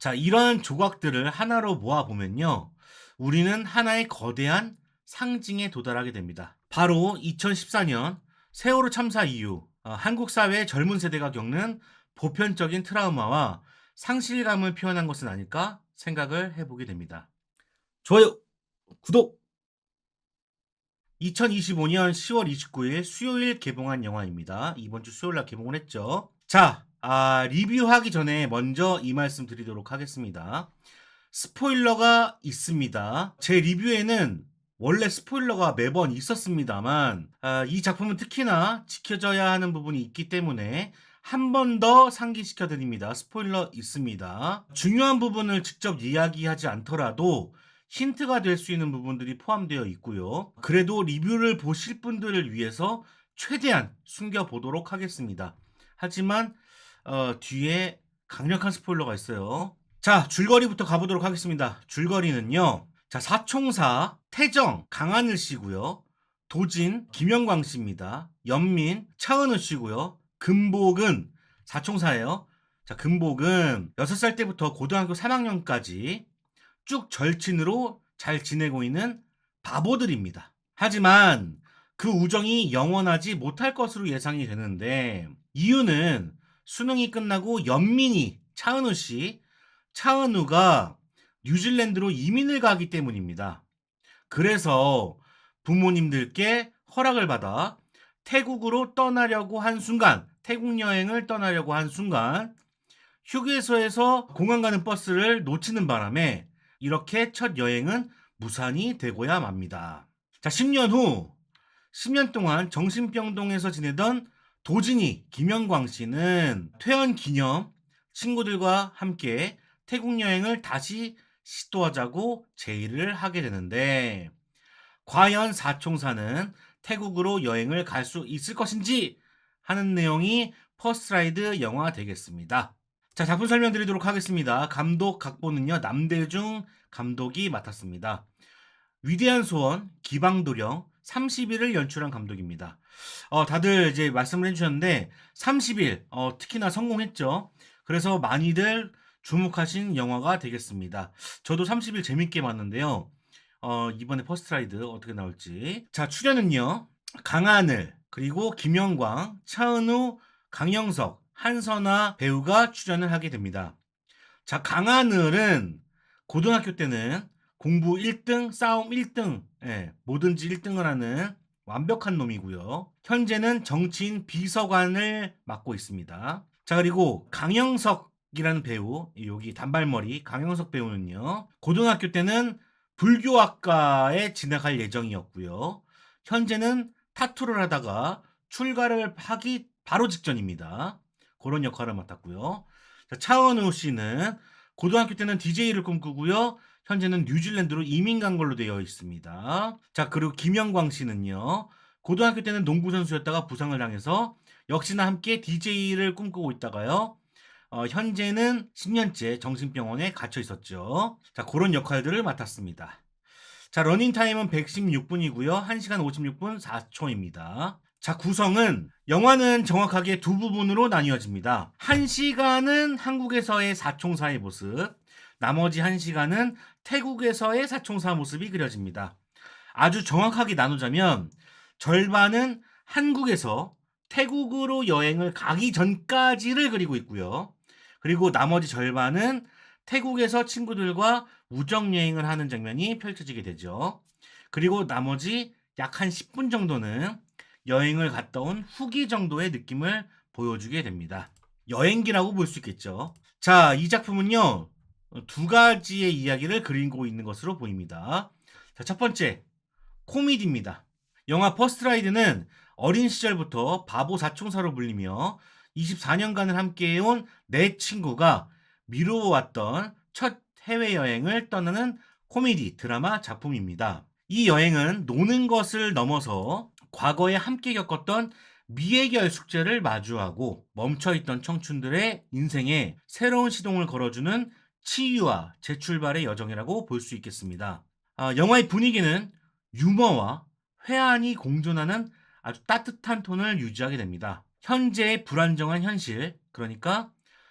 자, 이런 조각들을 하나로 모아보면요. 우리는 하나의 거대한 상징에 도달하게 됩니다. 바로 2014년 세월호 참사 이후 어, 한국 사회의 젊은 세대가 겪는 보편적인 트라우마와 상실감을 표현한 것은 아닐까 생각을 해보게 됩니다. 좋아요, 구독! 2025년 10월 29일 수요일 개봉한 영화입니다. 이번 주 수요일 날 개봉을 했죠. 자, 아, 리뷰하기 전에 먼저 이 말씀 드리도록 하겠습니다. 스포일러가 있습니다. 제 리뷰에는 원래 스포일러가 매번 있었습니다만, 아, 이 작품은 특히나 지켜져야 하는 부분이 있기 때문에 한 번 더 상기시켜 드립니다. 스포일러 있습니다. 중요한 부분을 직접 이야기하지 않더라도 힌트가 될 수 있는 부분들이 포함되어 있고요. 그래도 리뷰를 보실 분들을 위해서 최대한 숨겨보도록 하겠습니다. 하지만 어, 뒤에 강력한 스포일러가 있어요. 자, 줄거리부터 가보도록 하겠습니다. 줄거리는요. 자, 사총사 태정 강하늘 씨고요. 도진 김영광 씨입니다. 연민 차은우 씨고요. 금복은 사총사예요. 자, 금복은 6살 때부터 고등학교 3학년까지 쭉 절친으로 잘 지내고 있는 바보들입니다. 하지만 그 우정이 영원하지 못할 것으로 예상이 되는데 이유는 수능이 끝나고 연민이 차은우 씨, 차은우가 뉴질랜드로 이민을 가기 때문입니다. 그래서 부모님들께 허락을 받아 태국으로 떠나려고 한 순간, 태국 여행을 떠나려고 한 순간 휴게소에서 공항 가는 버스를 놓치는 바람에 이렇게 첫 여행은 무산이 되고야 맙니다. 자, 10년 후, 10년 동안 정신병동에서 지내던 도진이 김영광 씨는 퇴원 기념 친구들과 함께 태국 여행을 다시 시도하자고 제의를 하게 되는데, 과연 사총사는 태국으로 여행을 갈 수 있을 것인지 하는 내용이 퍼스트라이드 영화 되겠습니다. 자, 작품 설명드리도록 하겠습니다. 감독 각본은요, 남대중 감독이 맡았습니다. 위대한 소원, 기방도령, 30일을 연출한 감독입니다. 어, 다들 이제 말씀을 해주셨는데, 30일, 어, 특히나 성공했죠. 그래서 많이들 주목하신 영화가 되겠습니다. 저도 30일 재밌게 봤는데요. 어, 이번에 퍼스트라이드 어떻게 나올지. 자, 출연은요, 강하늘, 그리고 김영광, 차은우, 강영석, 한선아 배우가 출연을 하게 됩니다. 자, 강하늘은 고등학교 때는 공부 1등, 싸움 1등, 예, 뭐든지 1등을 하는 완벽한 놈이고요. 현재는 정치인 비서관을 맡고 있습니다. 자, 그리고 강영석 이라는 배우, 여기 단발머리 강영석 배우는요. 고등학교 때는 불교학과에 진학할 예정이었고요. 현재는 타투를 하다가 출가를 하기 바로 직전입니다. 그런 역할을 맡았고요. 자, 차은우 씨는 고등학교 때는 DJ를 꿈꾸고요. 현재는 뉴질랜드로 이민 간 걸로 되어 있습니다. 자, 그리고 김영광 씨는요. 고등학교 때는 농구 선수였다가 부상을 당해서 역시나 함께 DJ를 꿈꾸고 있다가요. 어, 현재는 10년째 정신병원에 갇혀 있었죠. 자, 그런 역할들을 맡았습니다. 자, 러닝 타임은 116분이고요. 1시간 56분 4초입니다. 자, 구성은 영화는 정확하게 두 부분으로 나뉘어집니다. 한 시간은 한국에서의 사총사의 모습, 나머지 한 시간은 태국에서의 사총사 모습이 그려집니다. 아주 정확하게 나누자면 절반은 한국에서 태국으로 여행을 가기 전까지를 그리고 있고요. 그리고 나머지 절반은 태국에서 친구들과 우정 여행을 하는 장면이 펼쳐지게 되죠. 그리고 나머지 약 한 10분 정도는 여행을 갔다 온 후기 정도의 느낌을 보여주게 됩니다. 여행기라고 볼 수 있겠죠. 자, 이 작품은요, 두 가지의 이야기를 그리고 있는 것으로 보입니다. 자, 첫 번째, 코미디입니다. 영화 퍼스트라이드는 어린 시절부터 바보 사총사로 불리며 24년간을 함께해온 내 친구가 미루어왔던 첫 해외여행을 떠나는 코미디 드라마 작품입니다. 이 여행은 노는 것을 넘어서 과거에 함께 겪었던 미해결 숙제를 마주하고 멈춰있던 청춘들의 인생에 새로운 시동을 걸어주는 치유와 재출발의 여정이라고 볼 수 있겠습니다. 아, 영화의 분위기는 유머와 회한이 공존하는 아주 따뜻한 톤을 유지하게 됩니다. 현재의 불안정한 현실, 그러니까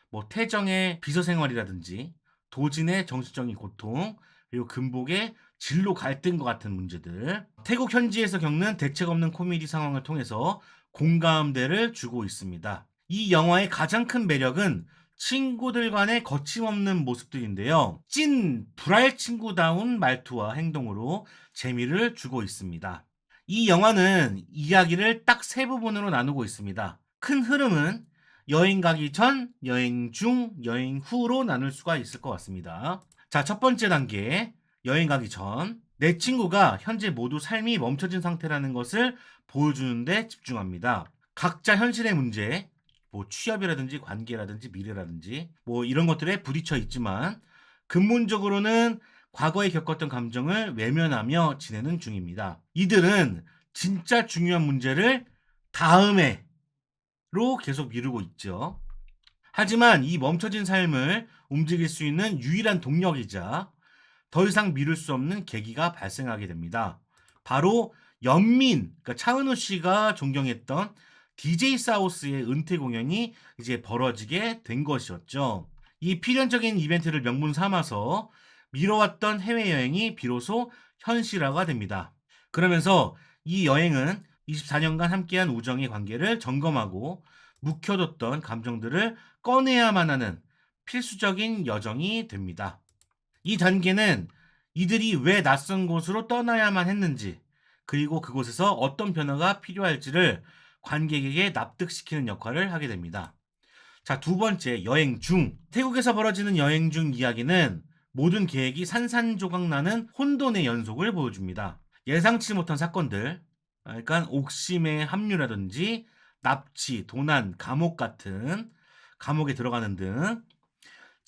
뭐 태정의 비서 생활이라든지 도진의 정신적인 고통, 그리고 금복의 진로 갈등과 같은 문제들, 태국 현지에서 겪는 대책 없는 코미디 상황을 통해서 공감대를 주고 있습니다. 이 영화의 가장 큰 매력은 친구들 간의 거침없는 모습들인데요. 찐 불알 친구다운 말투와 행동으로 재미를 주고 있습니다. 이 영화는 이야기를 딱 세 부분으로 나누고 있습니다. 큰 흐름은 여행 가기 전, 여행 중, 여행 후로 나눌 수가 있을 것 같습니다. 자, 첫 번째 단계. 여행 가기 전. 내 친구가 현재 모두 삶이 멈춰진 상태라는 것을 보여주는데 집중합니다. 각자 현실의 문제, 뭐 취업이라든지 관계라든지 미래라든지 뭐 이런 것들에 부딪혀 있지만 근본적으로는 과거에 겪었던 감정을 외면하며 지내는 중입니다. 이들은 진짜 중요한 문제를 다음에로 계속 미루고 있죠. 하지만 이 멈춰진 삶을 움직일 수 있는 유일한 동력이자 더 이상 미룰 수 없는 계기가 발생하게 됩니다. 바로 연민, 그러니까 차은우 씨가 존경했던 DJ 사우스의 은퇴 공연이 이제 벌어지게 된 것이었죠. 이 필연적인 이벤트를 명분 삼아서 미뤄왔던 해외여행이 비로소 현실화가 됩니다. 그러면서 이 여행은 24년간 함께한 우정의 관계를 점검하고 묵혀뒀던 감정들을 꺼내야만 하는 필수적인 여정이 됩니다. 이 단계는 이들이 왜 낯선 곳으로 떠나야만 했는지, 그리고 그곳에서 어떤 변화가 필요할지를 관객에게 납득시키는 역할을 하게 됩니다. 자, 두 번째, 여행 중. 태국에서 벌어지는 여행 중 이야기는 모든 계획이 산산조각 나는 혼돈의 연속을 보여줍니다. 예상치 못한 사건들, 그러니까 옥심의 합류라든지 납치, 도난, 감옥 같은 감옥에 들어가는 등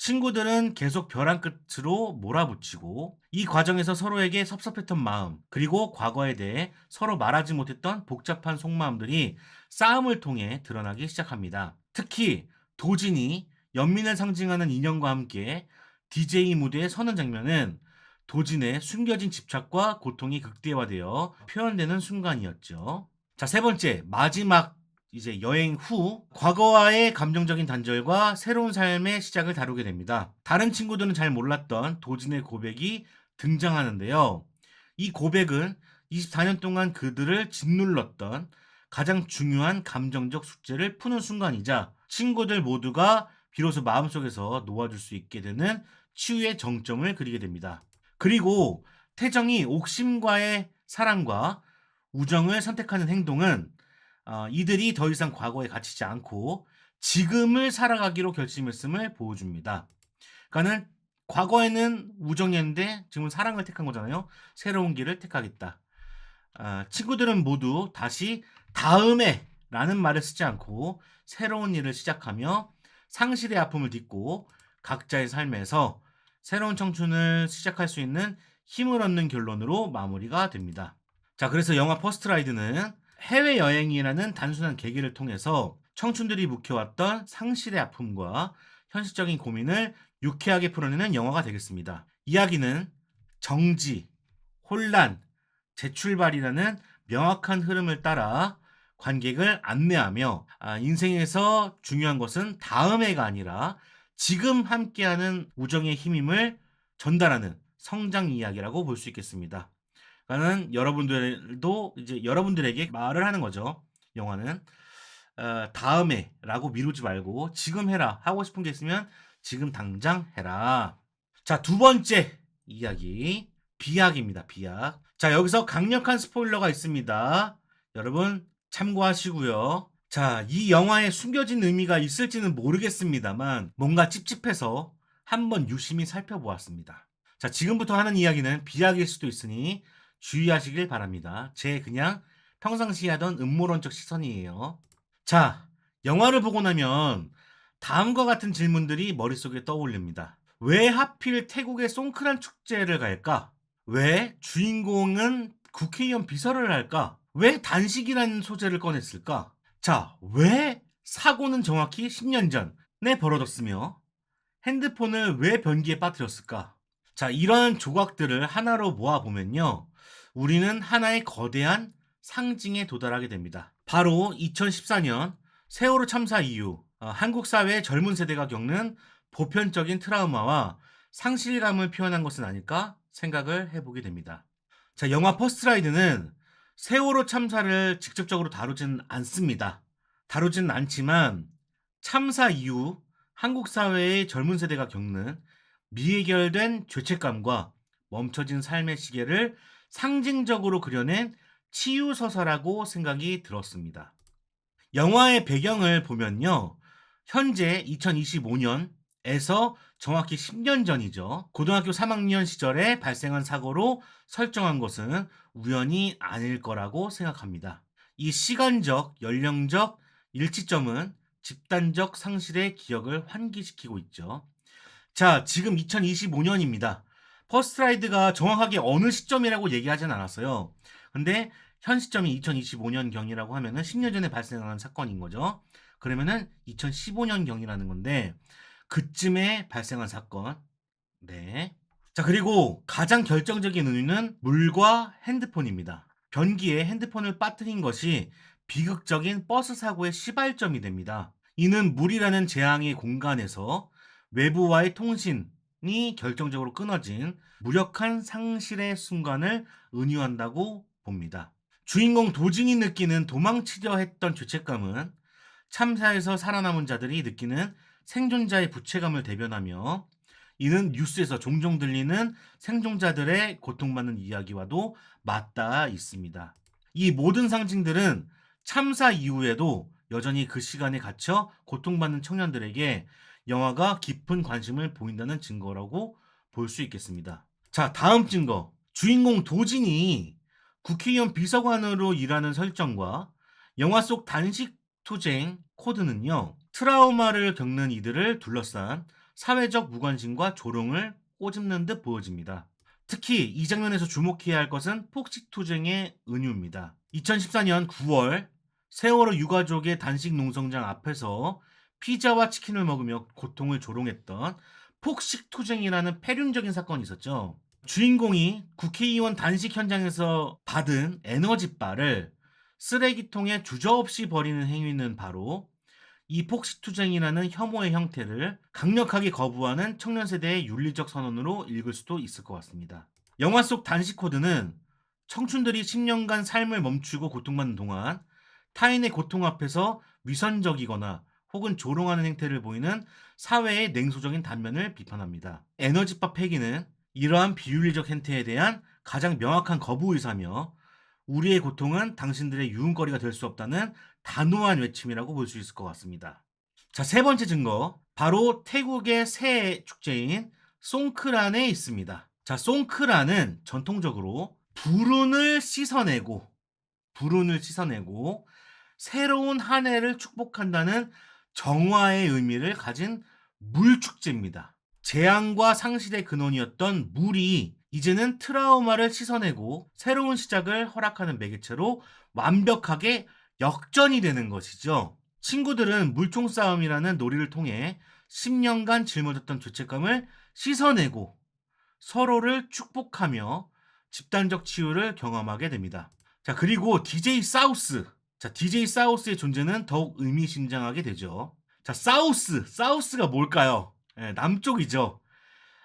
친구들은 계속 벼랑 끝으로 몰아붙이고 이 과정에서 서로에게 섭섭했던 마음 그리고 과거에 대해 서로 말하지 못했던 복잡한 속마음들이 싸움을 통해 드러나기 시작합니다. 특히 도진이 연민을 상징하는 인형과 함께 DJ 무대에 서는 장면은 도진의 숨겨진 집착과 고통이 극대화되어 표현되는 순간이었죠. 자, 세 번째, 마지막 이제 여행 후 과거와의 감정적인 단절과 새로운 삶의 시작을 다루게 됩니다. 다른 친구들은 잘 몰랐던 도진의 고백이 등장하는데요. 이 고백은 24년 동안 그들을 짓눌렀던 가장 중요한 감정적 숙제를 푸는 순간이자 친구들 모두가 비로소 마음속에서 놓아줄 수 있게 되는 치유의 정점을 그리게 됩니다. 그리고 태정이 옥심과의 사랑과 우정을 선택하는 행동은 어, 이들이 더 이상 과거에 갇히지 않고 지금을 살아가기로 결심했음을 보여줍니다. 그러니까는 과거에는 우정이었는데 지금은 사랑을 택한 거잖아요. 새로운 길을 택하겠다. 어, 친구들은 모두 다시 다음에 라는 말을 쓰지 않고 새로운 일을 시작하며 상실의 아픔을 딛고 각자의 삶에서 새로운 청춘을 시작할 수 있는 힘을 얻는 결론으로 마무리가 됩니다. 자, 그래서 영화 퍼스트 라이드는 해외여행이라는 단순한 계기를 통해서 청춘들이 묵혀왔던 상실의 아픔과 현실적인 고민을 유쾌하게 풀어내는 영화가 되겠습니다. 이야기는 정지, 혼란, 재출발이라는 명확한 흐름을 따라 관객을 안내하며 아, 인생에서 중요한 것은 다음해가 아니라 지금 함께하는 우정의 힘임을 전달하는 성장 이야기라고 볼 수 있겠습니다. 그러니까는 여러분들도 이제 여러분들에게 말을 하는 거죠. 영화는 어, 다음에 라고 미루지 말고 지금 해라 하고 싶은 게 있으면 지금 당장 해라. 자 두 번째 이야기 비약입니다. 비약. 자 여기서 강력한 스포일러가 있습니다. 여러분 참고하시고요. 자, 이 영화에 숨겨진 의미가 있을지는 모르겠습니다만 뭔가 찝찝해서 한번 유심히 살펴보았습니다. 자, 지금부터 하는 이야기는 비약일 수도 있으니 주의하시길 바랍니다. 제 그냥 평상시 하던 음모론적 시선이에요. 자, 영화를 보고 나면 다음과 같은 질문들이 머릿속에 떠올립니다. 왜 하필 태국의 송크란 축제를 갈까? 왜 주인공은 국회의원 비서를 할까? 왜 단식이라는 소재를 꺼냈을까? 자, 왜 사고는 정확히 10년 전에 벌어졌으며 핸드폰을 왜 변기에 빠뜨렸을까? 자, 이런 조각들을 하나로 모아보면요. 우리는 하나의 거대한 상징에 도달하게 됩니다. 바로 2014년 세월호 참사 이후 어, 한국 사회의 젊은 세대가 겪는 보편적인 트라우마와 상실감을 표현한 것은 아닐까 생각을 해보게 됩니다. 자, 영화 퍼스트라이드는 세월호 참사를 직접적으로 다루지는 않습니다. 다루지는 않지만 참사 이후 한국 사회의 젊은 세대가 겪는 미해결된 죄책감과 멈춰진 삶의 시계를 상징적으로 그려낸 치유서사라고 생각이 들었습니다. 영화의 배경을 보면요. 현재 2025년에서 정확히 10년 전이죠. 고등학교 3학년 시절에 발생한 사고로 설정한 것은 우연이 아닐 거라고 생각합니다. 이 시간적, 연령적 일치점은 집단적 상실의 기억을 환기시키고 있죠. 자, 지금 2025년입니다. 퍼스트라이드가 정확하게 어느 시점이라고 얘기하진 않았어요. 근데 현 시점이 2025년 경이라고 하면은 10년 전에 발생한 사건인 거죠. 그러면은 2015년 경이라는 건데 그쯤에 발생한 사건. 네. 자, 그리고 가장 결정적인 의미는 물과 핸드폰입니다. 변기에 핸드폰을 빠뜨린 것이 비극적인 버스 사고의 시발점이 됩니다. 이는 물이라는 재앙의 공간에서 외부와의 통신 이 결정적으로 끊어진 무력한 상실의 순간을 은유한다고 봅니다. 주인공 도진이 느끼는 도망치려 했던 죄책감은 참사에서 살아남은 자들이 느끼는 생존자의 부채감을 대변하며 이는 뉴스에서 종종 들리는 생존자들의 고통받는 이야기와도 맞닿아 있습니다. 이 모든 상징들은 참사 이후에도 여전히 그 시간에 갇혀 고통받는 청년들에게 영화가 깊은 관심을 보인다는 증거라고 볼 수 있겠습니다. 자, 다음 증거. 주인공 도진이 국회의원 비서관으로 일하는 설정과 영화 속 단식 투쟁 코드는요, 트라우마를 겪는 이들을 둘러싼 사회적 무관심과 조롱을 꼬집는 듯 보여집니다. 특히 이 장면에서 주목해야 할 것은 폭식 투쟁의 은유입니다. 2014년 9월 세월호 유가족의 단식 농성장 앞에서 피자와 치킨을 먹으며 고통을 조롱했던 폭식 투쟁이라는 폐륜적인 사건이 있었죠. 주인공이 국회의원 단식 현장에서 받은 에너지바를 쓰레기통에 주저없이 버리는 행위는 바로 이 폭식투쟁이라는 혐오의 형태를 강력하게 거부하는 청년 세대의 윤리적 선언으로 읽을 수도 있을 것 같습니다. 영화 속 단식 코드는 청춘들이 10년간 삶을 멈추고 고통받는 동안 타인의 고통 앞에서 위선적이거나 혹은 조롱하는 행태를 보이는 사회의 냉소적인 단면을 비판합니다. 에너지바 폐기는 이러한 비윤리적 행태에 대한 가장 명확한 거부 의사며 우리의 고통은 당신들의 유흥거리가 될 수 없다는 단호한 외침이라고 볼 수 있을 것 같습니다. 자, 세 번째 증거. 바로 태국의 새 축제인 송크란에 있습니다. 자, 송크란은 전통적으로 불운을 씻어내고, 불운을 씻어내고, 새로운 한 해를 축복한다는 정화의 의미를 가진 물축제입니다. 재앙과 상실의 근원이었던 물이 이제는 트라우마를 씻어내고 새로운 시작을 허락하는 매개체로 완벽하게 역전이 되는 것이죠. 친구들은 물총 싸움이라는 놀이를 통해 10년간 짊어졌던 죄책감을 씻어내고 서로를 축복하며 집단적 치유를 경험하게 됩니다. 자, 그리고 DJ 사우스. 자, DJ 사우스의 존재는 더욱 의미심장하게 되죠. 자, 사우스. 사우스가 뭘까요? 예, 남쪽이죠.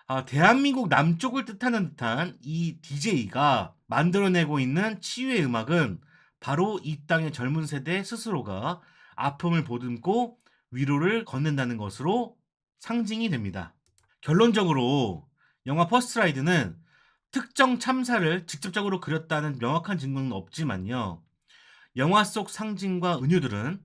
아, 대한민국 남쪽을 뜻하는 듯한 이 DJ가 만들어내고 있는 치유의 음악은 바로 이 땅의 젊은 세대 스스로가 아픔을 보듬고 위로를 건넨다는 것으로 상징이 됩니다. 결론적으로 영화 퍼스트 라이드는 특정 참사를 직접적으로 그렸다는 명확한 증거는 없지만요. 영화 속 상징과 은유들은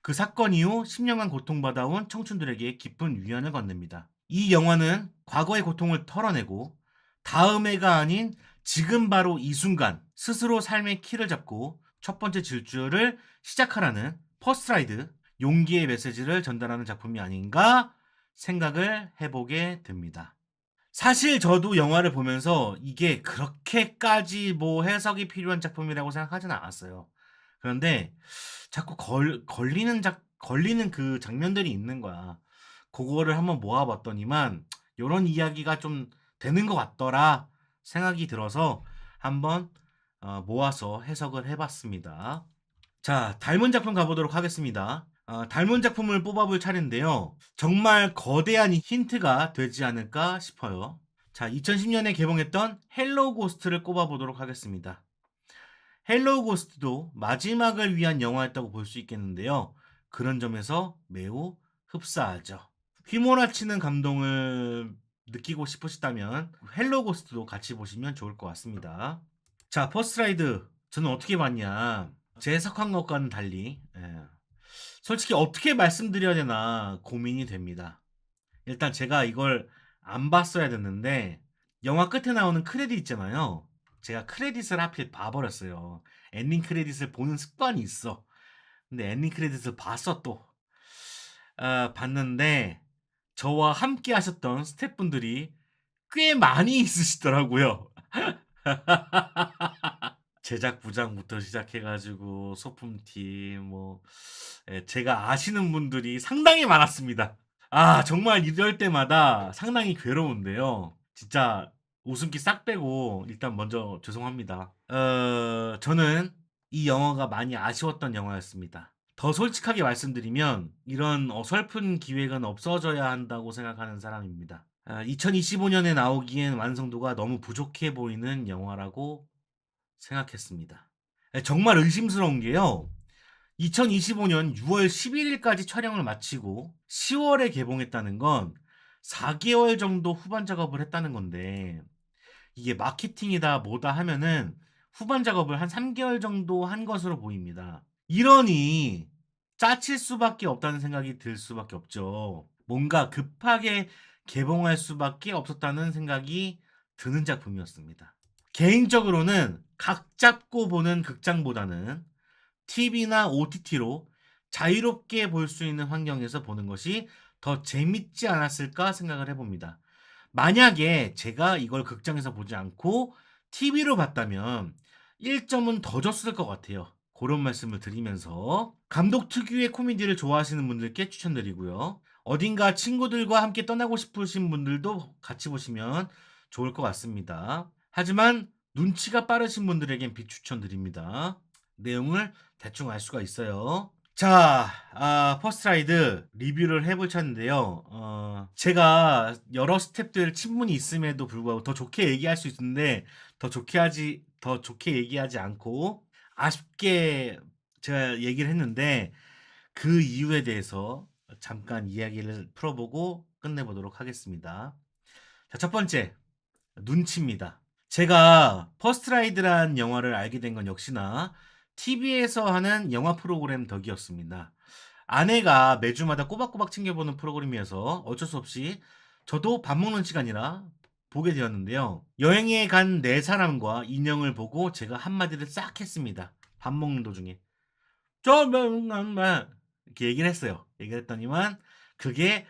그 사건 이후 10년간 고통받아온 청춘들에게 깊은 위안을 건넵니다. 이 영화는 과거의 고통을 털어내고 다음 해가 아닌 지금 바로 이 순간 스스로 삶의 키를 잡고 첫 번째 질주를 시작하라는 퍼스트라이드 용기의 메시지를 전달하는 작품이 아닌가 생각을 해보게 됩니다. 사실 저도 영화를 보면서 이게 그렇게까지 뭐 해석이 필요한 작품이라고 생각하지는 않았어요. 그런데 자꾸 걸, 걸리는 작, 걸리는 그 장면들이 있는 거야. 그거를 한번 모아봤더니만 이런 이야기가 좀 되는 것 같더라 생각이 들어서 한번 어, 모아서 해석을 해봤습니다. 자, 닮은 작품 가보도록 하겠습니다. 어, 닮은 작품을 뽑아볼 차례인데요. 정말 거대한 힌트가 되지 않을까 싶어요. 자, 2010년에 개봉했던 헬로우 고스트를 꼽아보도록 하겠습니다. 헬로우 고스트도 마지막을 위한 영화였다고 볼 수 있겠는데요. 그런 점에서 매우 흡사하죠. 휘몰아치는 감동을 느끼고 싶으시다면 헬로우 고스트도 같이 보시면 좋을 것 같습니다. 자, 퍼스트 라이드 저는 어떻게 봤냐? 제 해석한 것과는 달리 예. 솔직히 어떻게 말씀드려야 되나 고민이 됩니다. 일단 제가 이걸 안 봤어야 됐는데 영화 끝에 나오는 크레딧 있잖아요. 제가 크레딧을 하필 봐버렸어요. 엔딩 크레딧을 보는 습관이 있어. 근데 엔딩 크레딧을 봤어 또. 아, 봤는데 저와 함께 하셨던 스태프분들이 꽤 많이 있으시더라고요. 제작 부장부터 시작해가지고 소품팀 뭐 예, 제가 아시는 분들이 상당히 많았습니다. 아 정말 이럴 때마다 상당히 괴로운데요. 진짜 웃음기 싹 빼고 일단 먼저 죄송합니다. 어, 저는 이 영화가 많이 아쉬웠던 영화였습니다. 더 솔직하게 말씀드리면 이런 어설픈 기획은 없어져야 한다고 생각하는 사람입니다. 2025년에 나오기엔 완성도가 너무 부족해 보이는 영화라고 생각했습니다. 예, 정말 의심스러운 게요. 2025년 6월 11일까지 촬영을 마치고 10월에 개봉했다는 건 4개월 정도 후반 작업을 했다는 건데 이게 마케팅이다 뭐다 하면은 후반 작업을 한 3개월 정도 한 것으로 보입니다. 이러니 짜칠 수밖에 없다는 생각이 들 수밖에 없죠. 뭔가 급하게 개봉할 수밖에 없었다는 생각이 드는 작품이었습니다. 개인적으로는 각 잡고 보는 극장보다는 TV나 OTT로 자유롭게 볼 수 있는 환경에서 보는 것이 더 재밌지 않았을까 생각을 해봅니다. 만약에 제가 이걸 극장에서 보지 않고 TV로 봤다면 1점은 더 줬을 것 같아요. 그런 말씀을 드리면서 감독 특유의 코미디를 좋아하시는 분들께 추천드리고요. 어딘가 친구들과 함께 떠나고 싶으신 분들도 같이 보시면 좋을 것 같습니다. 하지만 눈치가 빠르신 분들에겐 비추천드립니다. 내용을 대충 알 수가 있어요. 자, 아, 퍼스트라이드 리뷰를 해볼 차인데요. 어, 제가 여러 스탭들 친분이 있음에도 불구하고 더 좋게 얘기할 수 있는데 더 좋게 하지 더 좋게 얘기하지 않고 아쉽게 제가 얘기를 했는데 그 이유에 대해서 잠깐 이야기를 풀어보고 끝내보도록 하겠습니다. 자, 첫 번째 눈치입니다. 제가 퍼스트라이드란 영화를 알게 된 건 역시나 TV에서 하는 영화 프로그램 덕이었습니다. 아내가 매주마다 꼬박꼬박 챙겨보는 프로그램이어서 어쩔 수 없이 저도 밥 먹는 시간이라 보게 되었는데요. 여행에 간 네 사람과 인형을 보고 제가 한마디를 싹 했습니다. 밥 먹는 도중에. 저명만 이렇게 얘기를 했어요. 얘기를 했더니만 그게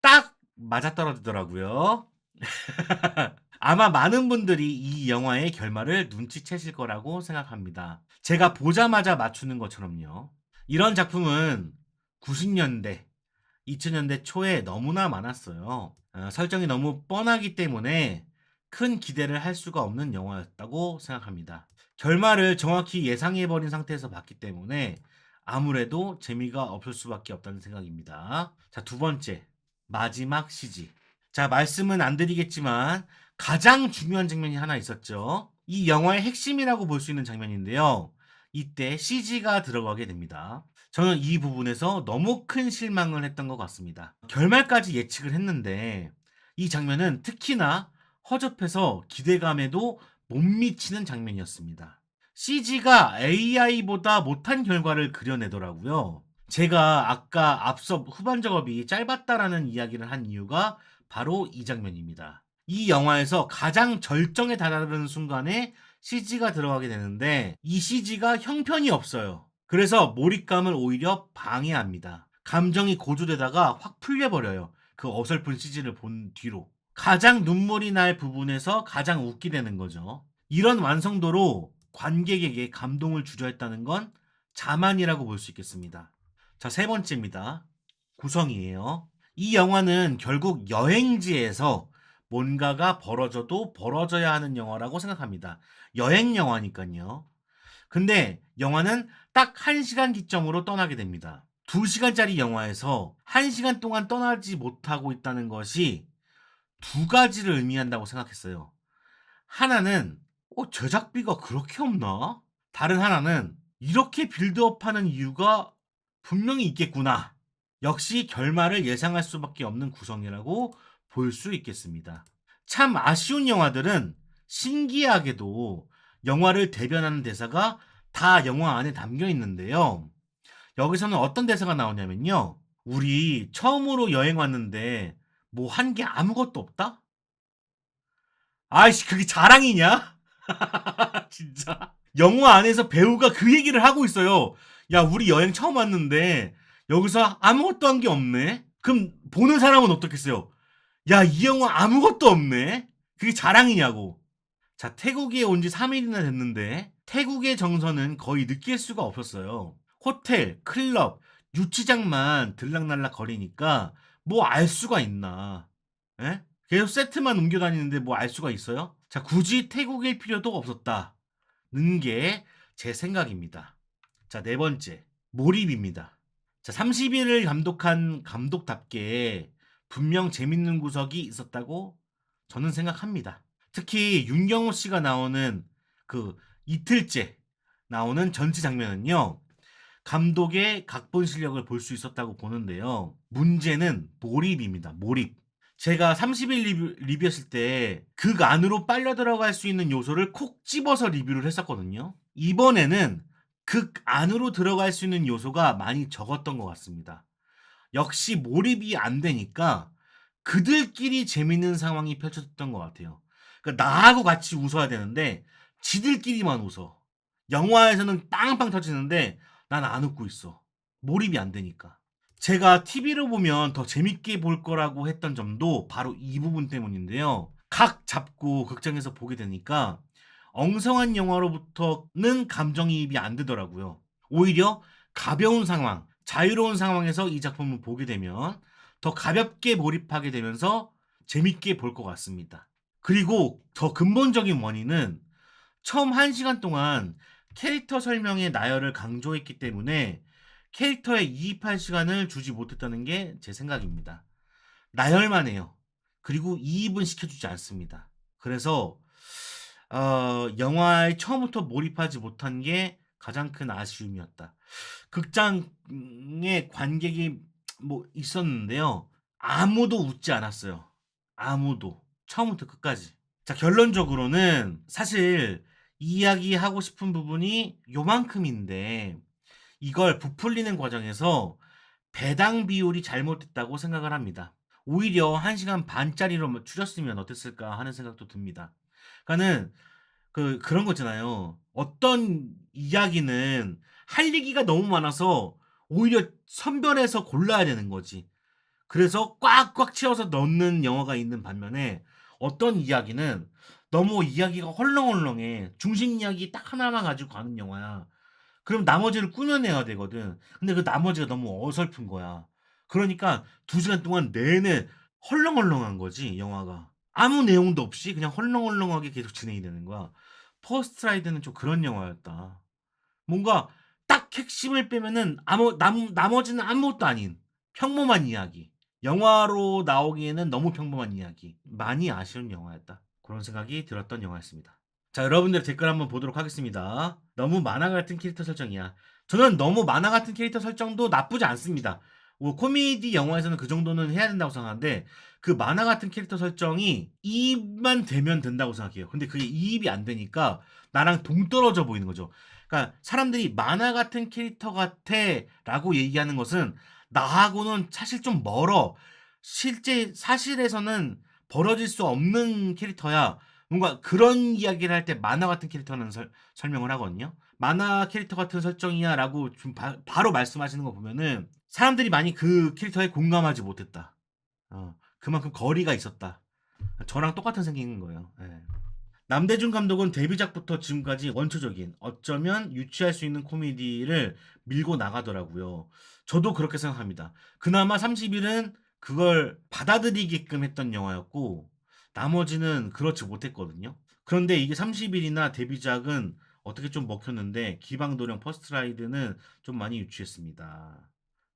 딱 맞아떨어지더라고요. 아마 많은 분들이 이 영화의 결말을 눈치채실 거라고 생각합니다. 제가 보자마자 맞추는 것처럼요. 이런 작품은 90년대, 2000년대 초에 너무나 많았어요. 어, 설정이 너무 뻔하기 때문에 큰 기대를 할 수가 없는 영화였다고 생각합니다. 결말을 정확히 예상해버린 상태에서 봤기 때문에 아무래도 재미가 없을 수밖에 없다는 생각입니다. 자, 두 번째. 마지막 CG. 자, 말씀은 안 드리겠지만 가장 중요한 장면이 하나 있었죠. 이 영화의 핵심이라고 볼 수 있는 장면인데요. 이때 CG가 들어가게 됩니다. 저는 이 부분에서 너무 큰 실망을 했던 것 같습니다. 결말까지 예측을 했는데 이 장면은 특히나 허접해서 기대감에도 못 미치는 장면이었습니다. CG가 AI보다 못한 결과를 그려내더라고요. 제가 아까 앞서 후반 작업이 짧았다라는 이야기를 한 이유가 바로 이 장면입니다. 이 영화에서 가장 절정에 달하는 순간에 CG가 들어가게 되는데 이 CG가 형편이 없어요. 그래서 몰입감을 오히려 방해합니다. 감정이 고조되다가 확 풀려버려요. 그 어설픈 CG를 본 뒤로. 가장 눈물이 날 부분에서 가장 웃게 되는 거죠. 이런 완성도로 관객에게 감동을 주려 했다는 건 자만이라고 볼 수 있겠습니다. 자, 세 번째입니다. 구성이에요. 이 영화는 결국 여행지에서 뭔가가 벌어져도 벌어져야 하는 영화라고 생각합니다. 여행 영화니까요. 근데 영화는 딱 1시간 기점으로 떠나게 됩니다. 2시간짜리 영화에서 1시간 동안 떠나지 못하고 있다는 것이 두 가지를 의미한다고 생각했어요. 하나는 어, 제작비가 그렇게 없나? 다른 하나는 이렇게 빌드업하는 이유가 분명히 있겠구나. 역시 결말을 예상할 수밖에 없는 구성이라고 볼 수 있겠습니다. 참 아쉬운 영화들은 신기하게도 영화를 대변하는 대사가 다 영화 안에 담겨 있는데요. 여기서는 어떤 대사가 나오냐면요. 우리 처음으로 여행 왔는데 뭐 한 게 아무것도 없다? 아이씨, 그게 자랑이냐? 진짜. 영화 안에서 배우가 그 얘기를 하고 있어요. 야, 우리 여행 처음 왔는데 여기서 아무것도 한 게 없네? 그럼 보는 사람은 어떻겠어요? 야, 이 영화 아무것도 없네? 그게 자랑이냐고. 자, 태국에 온 지 3일이나 됐는데 태국의 정서는 거의 느낄 수가 없었어요. 호텔, 클럽, 유치장만 들락날락 거리니까 뭐 알 수가 있나. 에? 계속 세트만 옮겨 다니는데 뭐 알 수가 있어요? 자, 굳이 태국일 필요도 없었다 는 게 제 생각입니다. 자, 네 번째. 몰입입니다. 자, 30일을 감독한 감독답게 분명 재밌는 구석이 있었다고 저는 생각합니다. 특히 윤경호 씨가 나오는 그 이틀째 나오는 전체 장면은요. 감독의 각본 실력을 볼 수 있었다고 보는데요. 문제는 몰입입니다. 몰입. 제가 30일 리뷰, 리뷰했을 때 극 안으로 빨려 들어갈 수 있는 요소를 콕 집어서 리뷰를 했었거든요. 이번에는 극 안으로 들어갈 수 있는 요소가 많이 적었던 것 같습니다. 역시 몰입이 안 되니까 그들끼리 재밌는 상황이 펼쳐졌던 것 같아요. 그러니까 나하고 같이 웃어야 되는데 지들끼리만 웃어. 영화에서는 빵빵 터지는데 난 안 웃고 있어. 몰입이 안 되니까. 제가 TV로 보면 더 재밌게 볼 거라고 했던 점도 바로 이 부분 때문인데요. 각 잡고 극장에서 보게 되니까 엉성한 영화로부터는 감정이입이 안 되더라고요. 오히려 가벼운 상황, 자유로운 상황에서 이 작품을 보게 되면 더 가볍게 몰입하게 되면서 재밌게 볼 것 같습니다. 그리고 더 근본적인 원인은 처음 한 시간 동안 캐릭터 설명의 나열을 강조했기 때문에 캐릭터에 이입할 시간을 주지 못했다는 게 제 생각입니다. 나열만 해요. 그리고 이입은 시켜주지 않습니다. 그래서 어, 영화에 처음부터 몰입하지 못한 게 가장 큰 아쉬움이었다. 극장에 관객이 뭐 있었는데요. 아무도 웃지 않았어요. 아무도. 처음부터 끝까지. 자, 결론적으로는 사실 이야기하고 싶은 부분이 요만큼인데 이걸 부풀리는 과정에서 배당 비율이 잘못됐다고 생각을 합니다. 오히려 1시간 반짜리로 줄였으면 어땠을까 하는 생각도 듭니다. 그러니까는 그 그런 거잖아요. 어떤 이야기는 할 얘기가 너무 많아서 오히려 선별해서 골라야 되는 거지. 그래서 꽉꽉 채워서 넣는 영화가 있는 반면에 어떤 이야기는 너무 이야기가 헐렁헐렁해. 중심 이야기 딱 하나만 가지고 가는 영화야. 그럼 나머지를 꾸며내야 되거든. 근데 그 나머지가 너무 어설픈 거야. 그러니까 두 시간 동안 내내 헐렁헐렁한 거지, 영화가. 아무 내용도 없이 그냥 헐렁헐렁하게 계속 진행이 되는 거야. 퍼스트 라이드는 좀 그런 영화였다. 뭔가 딱 핵심을 빼면은 아무 남, 나머지는 아무것도 아닌 평범한 이야기. 영화로 나오기에는 너무 평범한 이야기. 많이 아쉬운 영화였다. 그런 생각이 들었던 영화였습니다. 자, 여러분들 댓글 한번 보도록 하겠습니다. 너무 만화 같은 캐릭터 설정이야. 저는 너무 만화 같은 캐릭터 설정도 나쁘지 않습니다. 뭐 코미디 영화에서는 그 정도는 해야 된다고 생각하는데 그 만화 같은 캐릭터 설정이 이입만 되면 된다고 생각해요. 근데 그게 이입이 안 되니까 나랑 동떨어져 보이는 거죠. 그러니까 사람들이 만화 같은 캐릭터 같아라고 얘기하는 것은 나하고는 사실 좀 멀어. 실제 사실에서는 벌어질 수 없는 캐릭터야. 뭔가 그런 이야기를 할 때 만화 같은 캐릭터는 설, 설명을 하거든요. 만화 캐릭터 같은 설정이야 라고 좀 바, 로 말씀하시는 거 보면은 사람들이 많이 그 캐릭터에 공감하지 못했다. 어, 그만큼 거리가 있었다. 저랑 똑같은 생각인 거예요. 예. 남대중 감독은 데뷔작부터 지금까지 원초적인 어쩌면 유치할 수 있는 코미디를 밀고 나가더라고요. 저도 그렇게 생각합니다. 그나마 30일은 그걸 받아들이게끔 했던 영화였고 나머지는 그렇지 못했거든요. 그런데 이게 30일이나 데뷔작은 어떻게 좀 먹혔는데 기방도령 퍼스트라이드는 좀 많이 유치했습니다.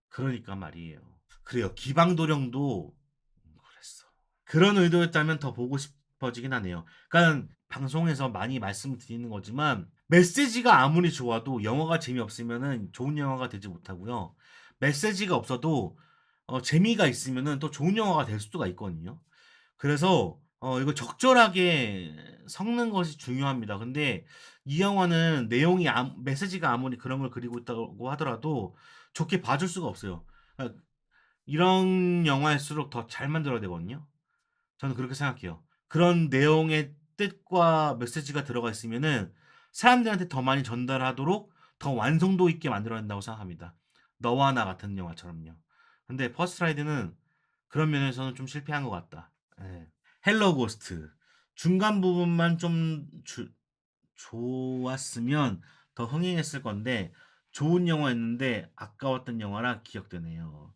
그러니까 말이에요. 그래요. 기방도령도 그랬어. 그런 의도였다면 더 보고 싶어지긴 하네요. 그러니까 방송에서 많이 말씀드리는 거지만 메시지가 아무리 좋아도 영화가 재미없으면은 좋은 영화가 되지 못하고요. 메시지가 없어도 어, 재미가 있으면은 또 좋은 영화가 될 수가 있거든요. 그래서 어, 이거 적절하게 섞는 것이 중요합니다. 근데 이 영화는 내용이 아, 메시지가 아무리 그런 걸 그리고 있다고 하더라도 좋게 봐줄 수가 없어요. 그러니까 이런 영화일수록 더 잘 만들어야 되거든요. 저는 그렇게 생각해요. 그런 내용의 뜻과 메시지가 들어가 있으면은 사람들한테 더 많이 전달하도록 더 완성도 있게 만들어야 된다고 생각합니다. 너와 나 같은 영화처럼요. 근데 퍼스트 라이드는 그런 면에서는 좀 실패한 것 같다. 예. 헬로 고스트 중간 부분만 좀 주, 좋았으면 더 흥행했을 건데 좋은 영화였는데 아까웠던 영화라 기억되네요.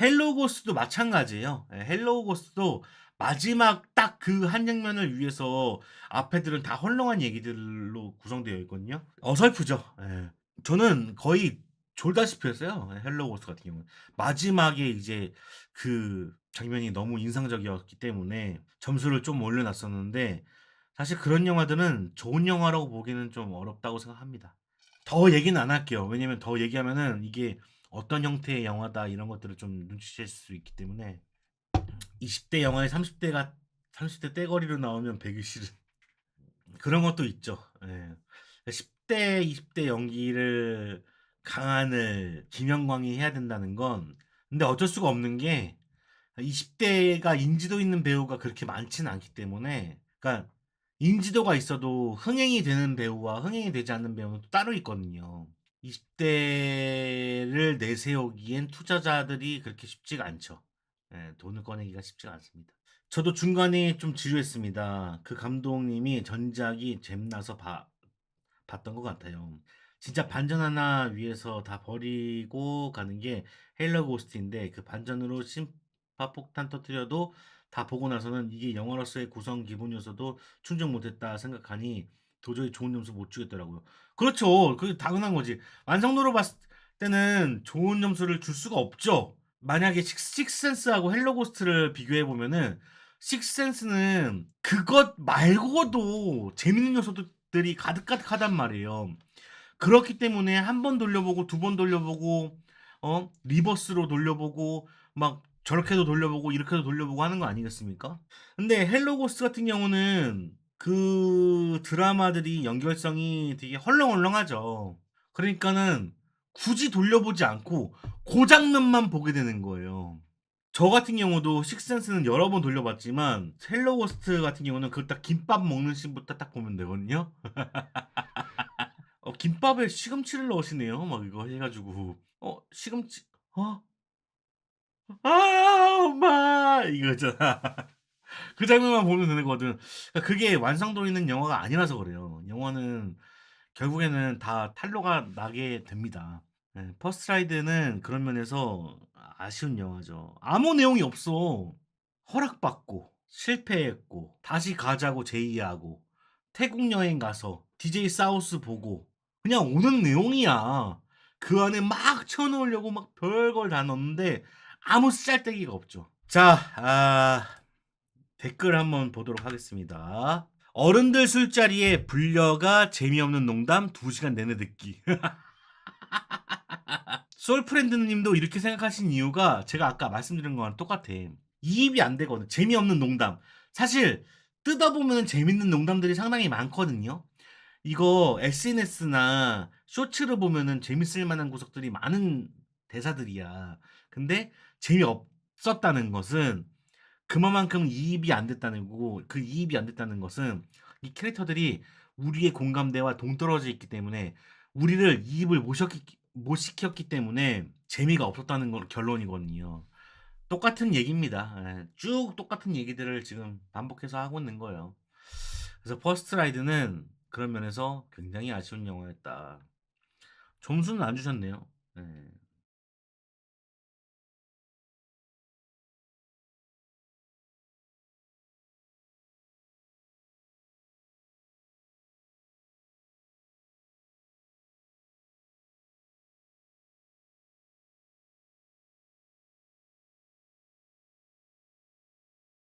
헬로 고스트도 마찬가지예요. 예, 헬로 고스트도 마지막 딱 그 한 장면을 위해서 앞에들은 다 헐렁한 얘기들로 구성되어 있거든요. 어설프죠. 예. 저는 거의 졸다시피 했어요. 헬로 고스트 같은 경우는. 마지막에 이제 그 장면이 너무 인상적이었기 때문에 점수를 좀 올려놨었는데 사실 그런 영화들은 좋은 영화라고 보기는 좀 어렵다고 생각합니다. 더 얘기는 안 할게요. 왜냐면 더 얘기하면은 이게 어떤 형태의 영화다 이런 것들을 좀 눈치챌 수 있기 때문에 20대 영화에 30대가 30대 떼거리로 나오면 배기 싫은 그런 것도 있죠. 예. 10대, 20대 연기를 강한을 김영광이 해야 된다는 건 근데 어쩔 수가 없는 게 20대가 인지도 있는 배우가 그렇게 많지는 않기 때문에 그러니까 인지도가 있어도 흥행이 되는 배우와 흥행이 되지 않는 배우는 또 따로 있거든요. 20대를 내세우기엔 투자자들이 그렇게 쉽지가 않죠. 예, 돈을 꺼내기가 쉽지가 않습니다. 저도 중간에 좀 지루했습니다. 그 감독님이 전작이 잼나서 봐, 봤던 것 같아요. 진짜 반전 하나 위해서 다 버리고 가는 게 헬러 고스트인데 그 반전으로 심 파폭탄 터뜨려도 다 보고 나서는 이게 영화로서의 구성 기본 요소도 충족 못했다 생각하니 도저히 좋은 점수 못 주겠더라고요. 그렇죠. 그게 당연한 거지. 완성도로 봤을 때는 좋은 점수를 줄 수가 없죠. 만약에 식스센스하고 헬로 고스트를 비교해 보면은 식스센스는 그것 말고도 재밌는 요소들이 가득가득하단 말이에요. 그렇기 때문에 한 번 돌려보고 두 번 돌려보고 어 리버스로 돌려보고 막 저렇게도 돌려보고 이렇게도 돌려보고 하는 거 아니겠습니까? 근데 헬로 고스트 같은 경우는 그 드라마들이 연결성이 되게 헐렁헐렁하죠. 그러니까는 굳이 돌려보지 않고 그 장면만 보게 되는 거예요. 저 같은 경우도 식센스는 여러 번 돌려봤지만 헬로 고스트 같은 경우는 그 딱 김밥 먹는 씬부터 딱 보면 되거든요. 어, 김밥에 시금치를 넣으시네요. 막 이거 해가지고 어 시금치 어? 아 엄마 이거잖아. 그 장면만 보면 되는 거거든. 그러니까 그게 완성도 있는 영화가 아니라서 그래요. 영화는 결국에는 다 탄로가 나게 됩니다. 네, 퍼스트 라이드는 그런 면에서 아쉬운 영화죠. 아무 내용이 없어. 허락받고 실패했고 다시 가자고 제의하고 태국 여행 가서 DJ 사우스 보고 그냥 오는 내용이야. 그 안에 막 쳐넣으려고 막 별걸 다 넣는데 아무 쓰잘데기가 없죠. 자, 아, 댓글 한번 보도록 하겠습니다. 어른들 술자리에 불려가 재미없는 농담 2시간 내내 듣기. 솔프렌드 님도 이렇게 생각하신 이유가 제가 아까 말씀드린 거랑 똑같아. 이입이 안 되거든. 재미없는 농담. 사실 뜯어보면 재밌는 농담들이 상당히 많거든요. 이거 SNS나 쇼츠를 보면은 재밌을 만한 구석들이 많은 대사들이야. 근데 재미없었다는 것은 그만큼 이입이 안 됐다는 거고 그 이입이 안 됐다는 것은 이 캐릭터들이 우리의 공감대와 동떨어져 있기 때문에 우리를 이입을 못, 시켰기, 못 시켰기 때문에 재미가 없었다는 건 결론이거든요. 똑같은 얘기입니다. 예, 쭉 똑같은 얘기들을 지금 반복해서 하고 있는 거예요. 그래서 퍼스트 라이드는 그런 면에서 굉장히 아쉬운 영화였다. 점수는 안 주셨네요. 예.